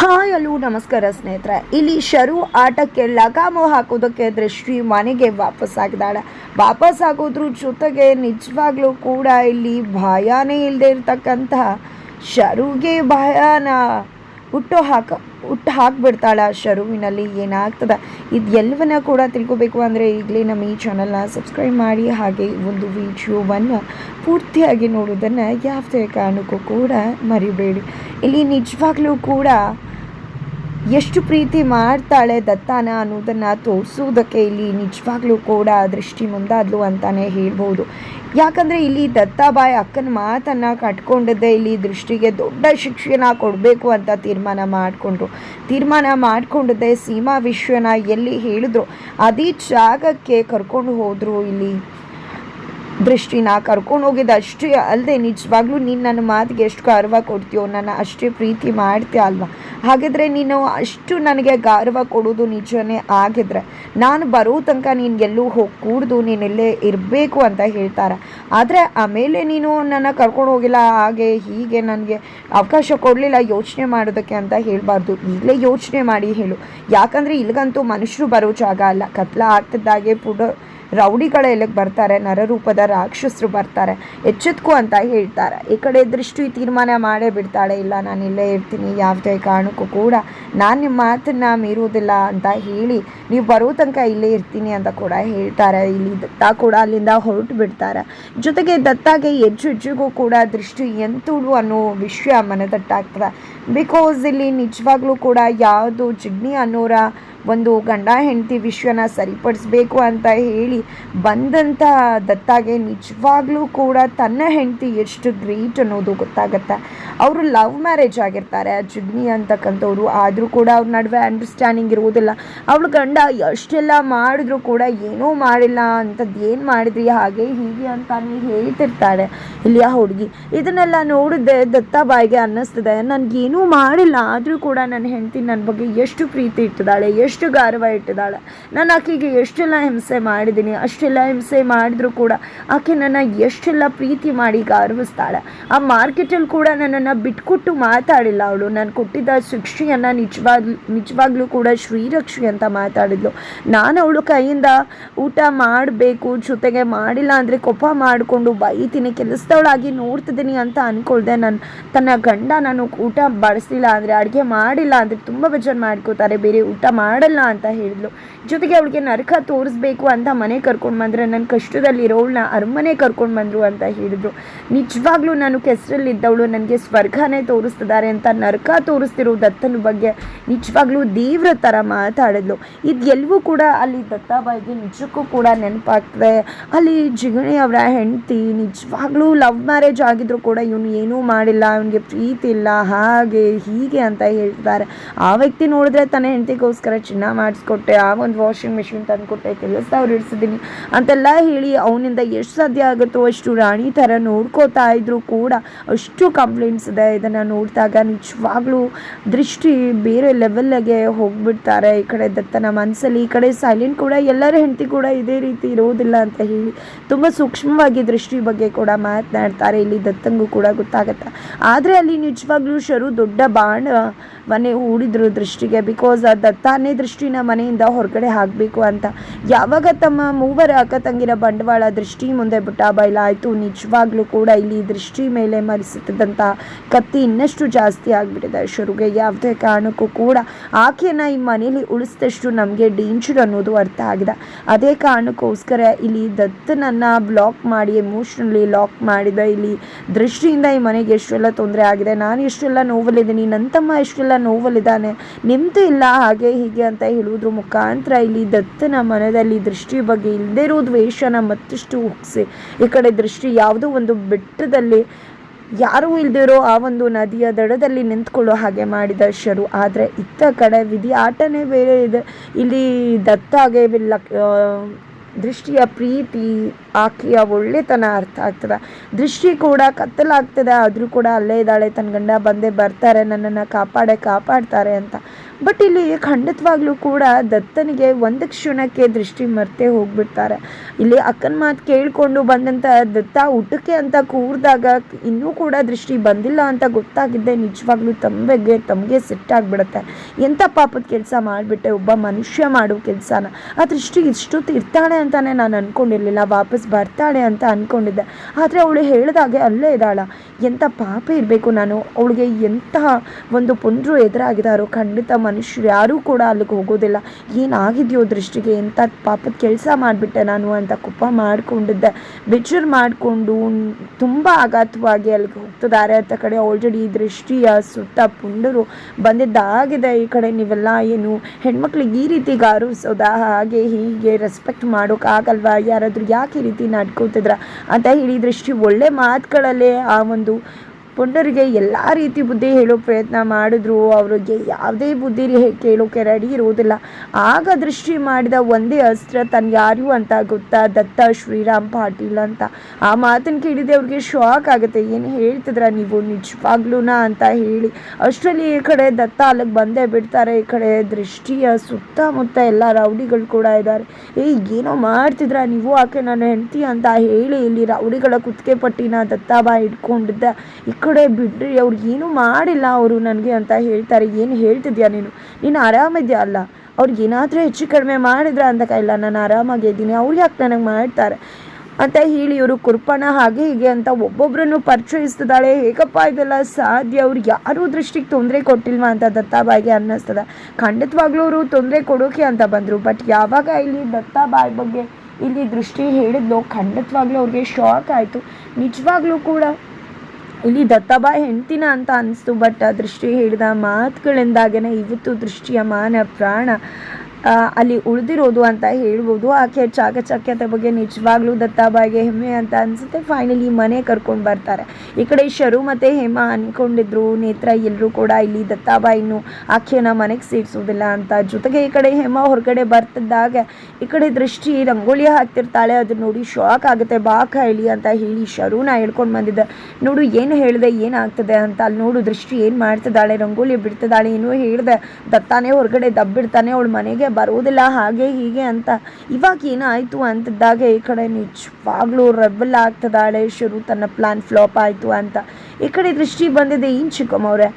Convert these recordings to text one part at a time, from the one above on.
Hi ಅಲ್ಲೂ, ನಮಸ್ಕಾರ ಸ್ನೇಹಿತರೆ. ಇಲ್ಲಿ ಶರು ಆಟಕ್ಕೆ ಲಗಾಮು ಹಾಕೋದಕ್ಕೆ ದೃಷ್ಟಿ ಮನೆಗೆ ವಾಪಸ್ ಆಗಿದ್ದಾಳೆ ವಾಪಸ್ ಆಗೋದ್ರ ಜೊತೆಗೆ ನಿಜವಾಗ್ಲೂ ಕೂಡ ಇಲ್ಲಿ ಭಯಾನೇ ಇಲ್ಲದೆ ಇರ್ತಕ್ಕಂತಹ ಶರುಗೆ ಭಯನ ಹುಟ್ಟು ಹಾಕ, ಹುಟ್ಟು ಹಾಕ್ಬಿಡ್ತಾಳೆ ಆ ಶರುವಿನಲ್ಲಿ, ಏನಾಗ್ತದೆ? ಇದು ಎಲ್ಲವನ್ನ ಕೂಡ ತಿಳ್ಕೊಬೇಕು ಅಂದರೆ ಈಗಲೇ ನಮ್ಮ ಈ ಚಾನಲ್ನ ಸಬ್ಸ್ಕ್ರೈಬ್ ಮಾಡಿ, ಹಾಗೆ ಒಂದು ವಿಡಿಯೋವನ್ನು ಪೂರ್ತಿಯಾಗಿ ನೋಡೋದನ್ನು ಯಾವುದೇ ಕಾರಣಕ್ಕೂ ಕೂಡ ಮರಿಬೇಡಿ. ಇಲ್ಲಿ ನಿಜವಾಗ್ಲೂ ಕೂಡ ಎಷ್ಟು ಪ್ರೀತಿ ಮಾಡ್ತಾಳೆ ದತ್ತಾನ ಅನ್ನೋದನ್ನು ತೋರಿಸೋದಕ್ಕೆ ಇಲ್ಲಿ ನಿಜವಾಗ್ಲೂ ಕೂಡ ದೃಷ್ಟಿ ಮುಂದಾದ್ಲು ಅಂತಾನೆ ಹೇಳ್ಬೋದು. ಯಾಕಂದರೆ ಇಲ್ಲಿ ದತ್ತಾಬಾಯಿ ಅಕ್ಕನ ಮಾತನ್ನು ಕಟ್ಕೊಂಡಿದ್ದೆ ಇಲ್ಲಿ ದೃಷ್ಟಿಗೆ ದೊಡ್ಡ ಶಿಕ್ಷೆನ ಕೊಡಬೇಕು ಅಂತ ತೀರ್ಮಾನ ಮಾಡಿಕೊಂಡ್ರು. ತೀರ್ಮಾನ ಮಾಡಿಕೊಂಡದ್ದೇ ಸೀಮಾ ವಿಶ್ವನ ಎಲ್ಲಿ ಹೇಳಿದ್ರು, ಅದೇ ಜಾಗಕ್ಕೆ ಕರ್ಕೊಂಡು ಹೋದರು ಇಲ್ಲಿ ದೃಷ್ಟಿನ ಕರ್ಕೊಂಡು ಹೋಗಿದ್ದು ಅಷ್ಟೇ ಅಲ್ಲದೆ ನಿಜವಾಗ್ಲೂ ನೀನು ನನ್ನ ಮಾತಿಗೆ ಎಷ್ಟು ಗೌರವ ಕೊಡ್ತೀಯೋ, ನನ್ನ ಅಷ್ಟೇ ಪ್ರೀತಿ ಮಾಡ್ತೀಯ ಅಲ್ವಾ? ಹಾಗಿದ್ರೆ ನೀನು ಅಷ್ಟು ನನಗೆ ಗೌರವ ಕೊಡೋದು ನಿಜವೇ ಆಗಿದ್ರೆ ನಾನು ಬರೋ ತನಕ ನೀನು ಎಲ್ಲೂ ಹೋಗಿ ಕೂಡ್ದು ನೀನೆಲ್ಲೇ ಇರಬೇಕು ಅಂತ ಹೇಳ್ತಾರೆ? ಆದರೆ ಆಮೇಲೆ ನೀನು ನನ್ನ ಕರ್ಕೊಂಡು ಹೋಗಿಲ್ಲ, ಹಾಗೆ ಹೀಗೆ ನನಗೆ ಅವಕಾಶ ಕೊಡಲಿಲ್ಲ ಯೋಚನೆ ಮಾಡೋದಕ್ಕೆ ಅಂತ ಹೇಳಬಾರ್ದು. ಈಗಲೇ ಯೋಚನೆ ಮಾಡಿ ಹೇಳು. ಯಾಕಂದರೆ ಇಲ್ಲಿಗಂತೂ ಮನುಷ್ಯರು ಬರೋ ಜಾಗ ಅಲ್ಲ. ಕತ್ಲ ಆಗ್ತಿದ್ದಾಗೆ ಪುಡ ರೌಡಿಗಳ ಎಲ್ಲಿಗೆ ಬರ್ತಾರೆ, ನರರೂಪದ ರಾಕ್ಷಸರು ಬರ್ತಾರೆ, ಎಚ್ಚೆತ್ಕು ಅಂತ ಹೇಳ್ತಾರೆ. ಈ ಕಡೆ ದೃಷ್ಟಿ ತೀರ್ಮಾನ ಮಾಡೇ ಬಿಡ್ತಾಳೆ. ಇಲ್ಲ, ನಾನು ಇಲ್ಲೇ ಇರ್ತೀನಿ, ಯಾವುದೇ ಕಾರಣಕ್ಕೂ ಕೂಡ ನಾನು ನಿಮ್ಮ ಮಾತನ್ನು ಮೀರುವುದಿಲ್ಲ ಅಂತ ಹೇಳಿ ನೀವು ಬರೋ ತನಕ ಇಲ್ಲೇ ಇರ್ತೀನಿ ಅಂತ ಕೂಡ ಹೇಳ್ತಾರೆ. ಇಲ್ಲಿ ದತ್ತ ಕೂಡ ಅಲ್ಲಿಂದ ಹೊರಟು ಬಿಡ್ತಾರೆ. ಜೊತೆಗೆ ದತ್ತಾಗೆ ಹೆಜ್ಜು ಹೆಜ್ಜೆಗೂ ಕೂಡ ದೃಷ್ಟಿ ಎಂತುಳು ಅನ್ನೋ ವಿಷಯ ಮನದಟ್ಟಾಗ್ತದೆ. ಬಿಕಾಸ್ ಇಲ್ಲಿ ನಿಜವಾಗ್ಲೂ ಕೂಡ ಯಾವುದು ಜಿಗ್ನಿ ಅನ್ನೋರ ಒಂದು ಗಂಡ ಹೆಂಡತಿ ವಿಶ್ವನ ಸರಿಪಡಿಸ್ಬೇಕು ಅಂತ ಹೇಳಿ ಬಂದಂಥ ದತ್ತಾಗೆ ನಿಜವಾಗ್ಲೂ ಕೂಡ ತನ್ನ ಹೆಂಡತಿ ಎಷ್ಟು ಗ್ರೇಟ್ ಅನ್ನೋದು ಗೊತ್ತಾಗತ್ತೆ. ಅವರು ಲವ್ ಮ್ಯಾರೇಜ್ ಆಗಿರ್ತಾರೆ ಜಿಗ್ನಿ ಅಂತಕ್ಕಂಥವ್ರು. ಆದರೂ ಕೂಡ ಅವ್ರ ನಡುವೆ ಅಂಡರ್ಸ್ಟ್ಯಾಂಡಿಂಗ್ ಇರುವುದಿಲ್ಲ. ಅವಳು ಗಂಡ ಎಷ್ಟೆಲ್ಲ ಮಾಡಿದ್ರು ಕೂಡ ಏನೂ ಮಾಡಿಲ್ಲ ಅಂಥದ್ದು ಏನು ಮಾಡಿದ್ರಿ, ಹಾಗೆ ಹೀಗೆ ಅಂತ ಹೇಳ್ತಿರ್ತಾಳೆ ಇಲ್ಲಿ ಆ ಹುಡುಗಿ. ಇದನ್ನೆಲ್ಲ ನೋಡಿದೆ ದತ್ತ ಬಾಯಿಗೆ ಅನ್ನಿಸ್ತದೆ. ನನಗೇನೂ ಮಾಡಿಲ್ಲ, ಆದರೂ ಕೂಡ ನನ್ನ ಹೆಂಡತಿ ನನ್ನ ಬಗ್ಗೆ ಎಷ್ಟು ಪ್ರೀತಿ ಇಟ್ಟಿದ್ದಾಳೆ ಎಷ್ಟು ಗೌರವ ಇಟ್ಟಿದ್ದಾಳೆ. ನಾನು ಆಕೆಗೆ ಎಷ್ಟೆಲ್ಲ ಹಿಂಸೆ ಮಾಡಿದ್ದೀನಿ, ಅಷ್ಟೆಲ್ಲ ಹಿಂಸೆ ಮಾಡಿದ್ರು ಕೂಡ ಆಕೆ ನನ್ನ ಎಷ್ಟೆಲ್ಲ ಪ್ರೀತಿ ಮಾಡಿ ಗೌರವಿಸ್ತಾಳೆ. ಆ ಮಾರ್ಕೆಟಲ್ಲಿ ಕೂಡ ನನ್ನನ್ನು ಬಿಟ್ಕೊಟ್ಟು ಮಾತಾಡಿಲ್ಲ ಅವಳು. ನಾನು ಕೊಟ್ಟಿದ್ದ ಶಿಕ್ಷೆಯನ್ನು ನಿಜವಾಗ್, ನಿಜವಾಗ್ಲೂ ಕೂಡ ಶ್ರೀರಕ್ಷಿ ಅಂತ ಮಾತಾಡಿದ್ಲು. ನಾನು ಅವಳು ಕೈಯಿಂದ ಊಟ ಮಾಡಬೇಕು, ಜೊತೆಗೆ ಮಾಡಿಲ್ಲ ಅಂದರೆ ಕೋಪ ಮಾಡಿಕೊಂಡು ಬೈತೀನಿ, ಕೆಲಸದವಳಾಗಿ ನೋಡ್ತಿದ್ದೀನಿ ಅಂತ ಅಂದ್ಕೊಳ್ದೆ ನಾನು, ತನ್ನ ಗಂಡ ನಾನು ಊಟ ಬಡಿಸಿಲ್ಲ ಅಂದರೆ, ಅಡುಗೆ ಮಾಡಿಲ್ಲ ಅಂದರೆ ತುಂಬ ಬೇಜಾರು ಮಾಡ್ಕೋತಾರೆ. ಬೇರೆ ಊಟ ಮಾಡಲ್ಲ ಅಂತ ಹೇಳಿದ್ಲು. ಜೊತೆಗೆ ಅವಳಿಗೆ ನರಕ ತೋರಿಸ್ಬೇಕು ಅಂತ ಮನೆ ಕರ್ಕೊಂಡು ಬಂದರೆ ನನ್ನ ಕಷ್ಟದಲ್ಲಿರೋಳನ್ನ ಅರಮನೆ ಕರ್ಕೊಂಡು ಬಂದರು ಅಂತ ಹೇಳಿದ್ರು. ನಿಜವಾಗ್ಲೂ ನಾನು ಕೆಸರಲ್ಲಿದ್ದವಳು, ನನಗೆ ಸ್ವರ್ಗನೇ ತೋರಿಸ್ತಿದ್ದಾರೆ ಅಂತ ನರಕ ತೋರಿಸ್ತಿರೋ ದತ್ತನ ಬಗ್ಗೆ ನಿಜವಾಗ್ಲೂ ದೇವ್ರ ಥರ ಮಾತಾಡಿದ್ಲು. ಇದು ಎಲ್ಲವೂ ಕೂಡ ಅಲ್ಲಿ ದತ್ತಾಬಾಯಿಗೆ ನಿಜಕ್ಕೂ ಕೂಡ ನೆನಪಾಗ್ತದೆ. ಅಲ್ಲಿ ಜಿಗಣಿ ಅವರ ಹೆಂಡತಿ, ನಿಜವಾಗ್ಲೂ ಲವ್ ಮ್ಯಾರೇಜ್ ಆಗಿದ್ರು ಕೂಡ ಇವನು ಏನೂ ಮಾಡಿಲ್ಲ, ಅವನಿಗೆ ಪ್ರೀತಿ ಇಲ್ಲ, ಹಾಗೆ ಹೀಗೆ ಅಂತ ಹೇಳ್ತಾರೆ ಆ ವ್ಯಕ್ತಿ ನೋಡಿದ್ರೆ ತನ್ನ ಹೆಂಡತಿಗೋಸ್ಕರ ಚಿನ್ನ ಮಾಡಿಸ್ಕೊಟ್ಟೆ ಆ ಒಂದು ವಾಷಿಂಗ್ ಮಿಷಿನ್ ತಂದುಕೊಟ್ಟೆ ಕೆಲಸದವ್ರು ಇಡಿಸಿದ್ದೀನಿ ಅಂತೆಲ್ಲ ಹೇಳಿ ಅವನಿಂದ ಎಷ್ಟು ಸಾಧ್ಯ ಆಗುತ್ತೋ ಅಷ್ಟು ರಾಣಿ ಥರ ನೋಡ್ಕೋತಾ ಇದ್ರು ಕೂಡ ಅಷ್ಟು ಕಂಪ್ಲೇಂಟ್ಸ್ ಇದೆ. ಇದನ್ನು ನೋಡಿದಾಗ ನಿಜವಾಗ್ಲೂ ದೃಷ್ಟಿ ಬೇರೆ ಲೆವೆಲ್ಗೆ ಹೋಗ್ಬಿಡ್ತಾರೆ. ಈ ಕಡೆ ದತ್ತನ ಮನಸ್ಸಲ್ಲಿ ಈ ಕಡೆ ಸೈಲೆಂಟ್ ಕೂಡ ಎಲ್ಲರ ಹೆಂಡತಿ ಕೂಡ ಇದೇ ರೀತಿ ಇರೋದಿಲ್ಲ ಅಂತ ಹೇಳಿ ತುಂಬ ಸೂಕ್ಷ್ಮವಾಗಿ ದೃಷ್ಟಿ ಬಗ್ಗೆ ಕೂಡ ಮಾತನಾಡ್ತಾರೆ. ಇಲ್ಲಿ ದತ್ತಂಗೂ ಕೂಡ ಗೊತ್ತಾಗುತ್ತೆ. ಆದರೆ ಅಲ್ಲಿ ನಿಜವಾಗ್ಲೂ ಶರು ದೊಡ್ಡ ಬಾಣವನ್ನೇ ಹೂಡಿದ್ರು ದೃಷ್ಟಿಗೆ ಬಿಕಾಸ್ ಆ ದತ್ತಾನೇ ದೃಷ್ಟಿನ ಮನೆಯಿಂದ ಹೊರಗಡೆ ಹಾಕಬೇಕು ಅಂತ. ಯಾವಾಗ ತಮ್ಮ ಮೂವರ ಅಕ್ಕ ತಂಗಿರ ಬಂಡವಾಳ ದೃಷ್ಟಿ ಮುಂದೆ ಬಿಟ್ಟ ಬಯಲಾಯಿತು, ನಿಜವಾಗ್ಲೂ ಕೂಡ ಇಲ್ಲಿ ದೃಷ್ಟಿ ಮೇಲೆ ಮರೆಸುತ್ತಿದ್ದಂಥ ಕತ್ತಿ ಇನ್ನಷ್ಟು ಜಾಸ್ತಿ ಆಗಿಬಿಟ್ಟಿದೆ. ಶುರುಗೆ ಯಾವುದೇ ಕಾರಣಕ್ಕೂ ಕೂಡ ಆಕೆಯನ್ನು ಈ ಮನೆಯಲ್ಲಿ ಉಳಿಸಿದಷ್ಟು ನಮಗೆ ಡೇಂಜರ್ ಅನ್ನೋದು ಅರ್ಥ ಆಗಿದೆ. ಅದೇ ಕಾರಣಕ್ಕೋಸ್ಕರ ಇಲ್ಲಿ ದತ್ತನನ್ನು ಬ್ಲಾಕ್ ಮಾಡಿ ಎಮೋಷ್ನಲಿ ಲಾಕ್ ಮಾಡಿದ. ಇಲ್ಲಿ ದೃಷ್ಟಿಯಿಂದ ಈ ಮನೆಗೆ ಎಷ್ಟೆಲ್ಲ ತೊಂದರೆ ಆಗಿದೆ, ನಾನು ಎಷ್ಟೆಲ್ಲ ನೋವಲ್ಲಿದ್ದೀನಿ ನನ್ನ ತಮ್ಮ ಎಷ್ಟೆಲ್ಲ ನೋವಲ್ಲಿದ್ದಾನೆ ನಿಮ್ಮದು ಇಲ್ಲ, ಹಾಗೆ ಹೀಗೆ ಅಂತ ಹೇಳುವುದ್ರ ಮುಖಾಂತರ ಇಲ್ಲಿ ದತ್ತನ ಮನದಲ್ಲಿ ದೃಷ್ಟಿ ಬಗ್ಗೆ ಇಲ್ಲದೇ ಇರೋ ದ್ವೇಷನ ಮತ್ತಷ್ಟು ಹುಗ್ಸಿ ಈ ಕಡೆ ದೃಷ್ಟಿ ಯಾವುದೋ ಒಂದು ಬೆಟ್ಟದಲ್ಲಿ ಯಾರೂ ಇಲ್ದಿರೋ ಆ ಒಂದು ನದಿಯ ದಡದಲ್ಲಿ ನಿಂತ್ಕೊಳ್ಳೋ ಹಾಗೆ ಮಾಡಿದ ಶರು. ಆದರೆ ಇತ್ತ ಕಡೆ ವಿಧಿ ಆಟನೇ ಬೇರೆ ಇದೆ. ಇಲ್ಲಿ ದತ್ತಾಗೆ ದೃಷ್ಟಿಯ ಪ್ರೀತಿ, ಆಕೆಯ ಒಳ್ಳೆತನ ಅರ್ಥ ಆಗ್ತದೆ. ದೃಷ್ಟಿ ಕೂಡ ಕತ್ತಲಾಗ್ತದೆ, ಆದರೂ ಕೂಡ ಅಲ್ಲೇ ಇದ್ದಾಳೆ, ತನ್ನ ಗಂಡ ಬಂದೇ ಬರ್ತಾರೆ, ನನ್ನನ್ನು ಕಾಪಾಡೆ ಕಾಪಾಡ್ತಾರೆ ಅಂತ. ಬಟ್ ಇಲ್ಲಿ ಖಂಡಿತವಾಗ್ಲೂ ಕೂಡ ದತ್ತನಿಗೆ ಒಂದು ಕ್ಷಣಕ್ಕೆ ದೃಷ್ಟಿ ಮರ್ತೆ ಹೋಗ್ಬಿಡ್ತಾರೆ. ಇಲ್ಲಿ ಅಕ್ಕನ ಮಾತು ಕೇಳಿಕೊಂಡು ಬಂದಂಥ ದತ್ತ ಊಟಕ್ಕೆ ಅಂತ ಕೂರಿದಾಗ ಇನ್ನೂ ಕೂಡ ದೃಷ್ಟಿ ಬಂದಿಲ್ಲ ಅಂತ ಗೊತ್ತಾಗಿದ್ದೆ ನಿಜವಾಗ್ಲೂ ತಮಗೆ ತಮಗೆ ಸಿಟ್ಟಾಗ್ಬಿಡುತ್ತೆ ಎಂಥ ಪಾಪದ ಕೆಲಸ ಮಾಡಿಬಿಟ್ಟೆ, ಒಬ್ಬ ಮನುಷ್ಯ ಮಾಡೋ ಕೆಲಸನ. ಆ ದೃಷ್ಟಿ ಇಷ್ಟೊತ್ತು ಇರ್ತಾಳೆ ಅಂತಾನೆ ನಾನು ಅಂದ್ಕೊಂಡಿರಲಿಲ್ಲ ವಾಪಸ್ ಬರ್ತಾಳೆ ಅಂತ ಅಂದ್ಕೊಂಡಿದ್ದೆ ಆದರೆ ಅವಳು ಹೇಳಿದಾಗೆ ಅಲ್ಲೇ ಇದ್ದಾಳ. ಎಂಥ ಪಾಪ ಇರಬೇಕು ನಾನು? ಅವಳಿಗೆ ಎಂತಹ ಒಂದು ಪುಂಡ್ರು ಎದುರಾಗಿದ್ದಾರೋ ಖಂಡಿತ ಮನುಷ್ಯರು ಯಾರೂ ಕೂಡ ಅಲ್ಲಿಗೆ ಹೋಗೋದಿಲ್ಲ. ಏನಾಗಿದೆಯೋ ದೃಷ್ಟಿಗೆ ಎಂಥ ಪಾಪದ ಕೆಲಸ ಮಾಡಿಬಿಟ್ಟೆ ನಾನು ಅಂತ ಕುಪ್ಪ ಮಾಡಿಕೊಂಡಿದ್ದೆ. ಬೇಜಾರು ಮಾಡಿಕೊಂಡು ತುಂಬ ಆಘಾತವಾಗಿ ಅಲ್ಲಿಗೆ ಹೋಗ್ತಿದ್ದಾರೆ. ಅಂತ ಕಡೆ ಆಲ್ರೆಡಿ ದೃಷ್ಟಿಯ ಸುತ್ತ ಪುಂಡರು ಬಂದಿದ್ದಾಗಿದೆ. ಈ ಕಡೆ ನೀವೆಲ್ಲ ಏನು ಹೆಣ್ಮಕ್ಳಿಗೆ ಈ ರೀತಿ ಗೌರವಿಸೋದಾ? ಹಾಗೆ ಹೀಗೆ ರೆಸ್ಪೆಕ್ಟ್ ಮಾಡೋಕ್ಕಾಗಲ್ವಾ ಯಾರಾದರೂ ಯಾಕೆ ಈ ರೀತಿ ನಡ್ಕೋತಿದ್ರ? ಅಂತ ಹೇಳಿ ದೃಷ್ಟಿ ಒಳ್ಳೆ ಮಾತುಗಳಲ್ಲೇ ಆ ಒಂದು हिंदू ಪುಂಡರಿಗೆ ಎಲ್ಲ ರೀತಿ ಬುದ್ಧಿ ಹೇಳೋ ಪ್ರಯತ್ನ ಮಾಡಿದ್ರು. ಅವರಿಗೆ ಯಾವುದೇ ಬುದ್ಧಿ ಕೇಳೋಕೆ ರೆಡಿ ಇರೋದಿಲ್ಲ ಆಗ ದೃಷ್ಟಿ ಮಾಡಿದ ಒಂದೇ ಅಸ್ತ್ರ ತನ್ ಯಾರು ಅಂತ ಗೊತ್ತಾ? ದತ್ತ, ಶ್ರೀರಾಮ್, ಪಾಟೀಲ್ ಅಂತ. ಆ ಮಾತನ್ನು ಕೇಳಿದೆ ಅವ್ರಿಗೆ ಶಾಕ್ ಆಗುತ್ತೆ. ಏನು ಹೇಳ್ತಿದ್ರ ನೀವು? ನಿಜವಾಗ್ಲೂನಾ ಅಂತ ಹೇಳಿ. ಅಷ್ಟರಲ್ಲಿ ಈ ಕಡೆ ದತ್ತ ಅಲ್ಲಿಗೆ ಬಂದೇ ಬಿಡ್ತಾರೆ. ಈ ಕಡೆ ದೃಷ್ಟಿಯ ಸುತ್ತಮುತ್ತ ಎಲ್ಲ ರೌಡಿಗಳು ಕೂಡ ಇದ್ದಾರೆ ಏ, ಏನೋ ಮಾಡ್ತಿದ್ರ ನೀವು? ಆಕೆ ನಾನು ಹೆಂಡತಿ ಅಂತ ಹೇಳಿ ಇಲ್ಲಿ ರೌಡಿಗಳ ಕುತ್ತಿಗೆ ಪಟ್ಟಿನ ದತ್ತಾಬಾ ಇಟ್ಕೊಂಡಿದ್ದ ಈ ಕಡೆ ಬಿಡ್ರಿ ಅವ್ರು ಏನೂ ಮಾಡಿಲ್ಲ ಅವರು ನನಗೆ ಅಂತ ಹೇಳ್ತಾರೆ. ಏನು ಹೇಳ್ತಿದ್ಯಾ ನೀನು? ನೀನು ಆರಾಮಿದ್ಯಾ ಅಲ್ಲ? ಅವ್ರಿಗೆ ಏನಾದರೂ ಹೆಚ್ಚು ಕಡಿಮೆ ಮಾಡಿದ್ರ ಅಂತ ಇಲ್ಲ, ನಾನು ಆರಾಮಾಗಿದ್ದೀನಿ ಅವ್ರು ಯಾಕೆ ನನಗೆ ಮಾಡ್ತಾರೆ? ಅಂತ ಹೇಳಿ ಇವರು ಕುರ್ಪಣ ಹಾಗೆ ಹೀಗೆ ಅಂತ ಒಬ್ಬೊಬ್ಬರನ್ನು ಪರಿಚಯಿಸ್ತಿದ್ದಾಳೆ. ಹೇಗಪ್ಪ ಇದೆಲ್ಲ ಸಾಧ್ಯ? ಅವ್ರು ಯಾರೂ ದೃಷ್ಟಿಗೆ ತೊಂದರೆ ಕೊಟ್ಟಿಲ್ವಾ ಅಂತ ದತ್ತಾಬಾಯಿಗೆ ಅನ್ನಿಸ್ತದೆ. ಖಂಡಿತವಾಗ್ಲೂ ಅವರು ತೊಂದರೆ ಕೊಡೋಕೆ ಅಂತ ಬಂದರು. ಬಟ್ ಯಾವಾಗ ಇಲ್ಲಿ ದತ್ತಾಬಾಯಿ ಬಗ್ಗೆ ಇಲ್ಲಿ ದೃಷ್ಟಿ ಹೇಳಿದ್ಲು ಖಂಡಿತವಾಗ್ಲೂ ಅವ್ರಿಗೆ ಶಾಕ್ ಆಯಿತು. ನಿಜವಾಗ್ಲೂ ಕೂಡ ಇಲ್ಲಿ ದತ್ತಾಬಾಯಿ ಹೆಂಡ್ತಿನ ಅಂತ ಅನಿಸ್ತು ಬಟ್ ದೃಷ್ಟಿ ಹೇಳಿದ ಮಾತುಗಳಿಂದಾಗೇ ಇವತ್ತು ದೃಷ್ಟಿಯ ಮಾನ ಪ್ರಾಣ. ಅಲ್ಲಿ ಉಳಿದಿರೋದು ಅಂತ ಹೇಳ್ಬೋದು. ಆಕೆ ಚಾಕಚಕ್ಯತೆ ಬಗ್ಗೆ ನಿಜವಾಗ್ಲೂ ದತ್ತಾಬಾಯಿಗೆ ಹೆಮ್ಮೆ ಅಂತ ಅನಿಸುತ್ತೆ. ಫೈನಲಿ ಮನೆ ಕರ್ಕೊಂಡು ಬರ್ತಾರೆ. ಈ ಕಡೆ ಶರು ಮತ್ತು ಹೇಮ ಅಂದ್ಕೊಂಡಿದ್ರು ನೇತ್ರ ಎಲ್ಲರೂ ಕೂಡ ಇಲ್ಲಿ ದತ್ತಾಬಾಯಿನೂ ಆಕೆನ ಮನೆಗೆ ಸೇರಿಸೋದಿಲ್ಲ ಅಂತ. ಜೊತೆಗೆ ಈ ಕಡೆ ಹೇಮ ಹೊರಗಡೆ ಬರ್ತಿದ್ದಾಗ ಈ ಕಡೆ ದೃಷ್ಟಿ ರಂಗೋಲಿ ಹಾಕ್ತಿರ್ತಾಳೆ. ಅದನ್ನು ನೋಡಿ ಶಾಕ್ ಆಗುತ್ತೆ. ಬಾ ಕೈಲಿ ಅಂತ ಹೇಳಿ ಶರುನ ಹೇಳ್ಕೊಂಡು ಬಂದಿದ್ದೆ. ನೋಡು, ಏನು ಹೇಳಿದೆ? ಏನಾಗ್ತದೆ ಅಂತ ಅಲ್ಲಿ ನೋಡು ದೃಷ್ಟಿ ಏನು ಮಾಡ್ತಿದ್ದಾಳೆ. ರಂಗೋಲಿ ಬಿಡ್ತಿದ್ದಾಳೆ. ಏನೋ ಹೇಳಿದೆ. ದತ್ತಾನೇ ಹೊರಗಡೆ ದಬ್ಬಿಡ್ತಾನೆ. ಅವಳು ಮನೆಗೆ ಬರೋದಿಲ್ಲ ಹಾಗೆ ಹೀಗೆ ಅಂತ. ಇವಾಗ ಏನಾಯಿತು ಅಂತಿದ್ದಾಗ ಈ ಕಡೆ ನಿಜವಾಗ್ಲೂ ರೆಬಲ್ ಆಗ್ತದಾಳೆ ಶುರು ತನ್ನ ಪ್ಲಾನ್ ಫ್ಲಾಪ್ ಆಯಿತು ಅಂತ. ಈ ಕಡೆ ದೃಷ್ಟಿ ಬಂದಿದೆ ಏನು ಚಿಕ್ಕಮ್ಮವ್ರೆ.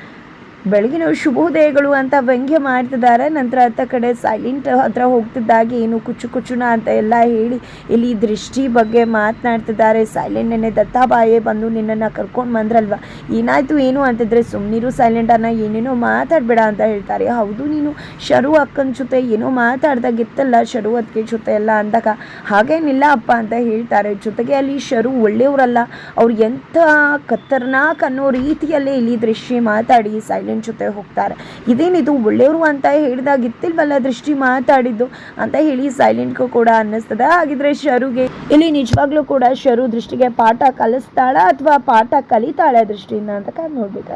ಬೆಳಗಿನ ಶುಭೋದಯಗಳು ಅಂತ ವ್ಯಂಗ್ಯ ಮಾಡ್ತಿದ್ದಾರೆ. ನಂತರ ಅತ್ತ ಕಡೆ ಸೈಲೆಂಟ್ ಹತ್ರ ಹೋಗ್ತಿದ್ದಾಗ ಏನು ಕುಚ್ಚು ಕುಚ್ಚುನ ಅಂತ ಎಲ್ಲ ಹೇಳಿ ಇಲ್ಲಿ ದೃಷ್ಟಿ ಬಗ್ಗೆ ಮಾತನಾಡ್ತಿದ್ದಾರೆ. ಸೈಲೆಂಟ್ ನೆನೆ ದತ್ತಾಬಾಯೇ ಬಂದು ನಿನ್ನನ್ನು ಕರ್ಕೊಂಡು ಬಂದ್ರಲ್ವ? ಏನಾಯ್ತು ಏನು ಅಂತಿದ್ರೆ ಸುಮ್ಮನಿರು ಸೈಲೆಂಟ್ ಅನ್ನ ಏನೇನೋ ಮಾತಾಡಬೇಡ ಅಂತ ಹೇಳ್ತಾರೆ. ಹೌದು ನೀನು ಶರು ಅಕ್ಕನ ಜೊತೆ ಏನೋ ಮಾತಾಡ್ದಾಗಿತ್ತಲ್ಲ ಶರು ಅದಕ್ಕೆ ಜೊತೆ ಎಲ್ಲ ಅಂದಾಗ ಹಾಗೇನಿಲ್ಲ ಅಪ್ಪ ಅಂತ ಹೇಳ್ತಾರೆ. ಜೊತೆಗೆ ಅಲ್ಲಿ ಶರು ಒಳ್ಳೆಯವರಲ್ಲ. ಅವ್ರು ಎಂಥ ಖತರ್ನಾಕ್ ಅನ್ನೋ ರೀತಿಯಲ್ಲೇ ಇಲ್ಲಿ ದೃಷ್ಟಿ ಮಾತಾಡಿ ಸೈಲೆಂಟ್ ಜೊತೆ ಹೋಗ್ತಾರೆ. ಇದೇನಿದು ಒಳ್ಳೆಯವರು ಅಂತ ಹೇಳಿದಾಗ ಇತ್ತಿಲ್ವಲ್ಲ ದೃಷ್ಟಿ ಮಾತಾಡಿದ್ದು ಅಂತ ಹೇಳಿ ಸೈಲೆಂಟ್ಗೂ ಕೂಡ ಅನ್ನಿಸ್ತದೆ. ಹಾಗಿದ್ರೆ ಶರುಗೆ, ಇಲ್ಲಿ ನಿಜವಾಗ್ಲೂ ಕೂಡ ಶರು ದೃಷ್ಟಿಗೆ ಪಾಠ ಕಲಿಸ್ತಾಳ ಅಥವಾ ಪಾಠ ಕಲಿತಾಳೆ ದೃಷ್ಟಿಯಿಂದ ಅಂತ ನೋಡ್ಬೇಕಾಗುತ್ತೆ.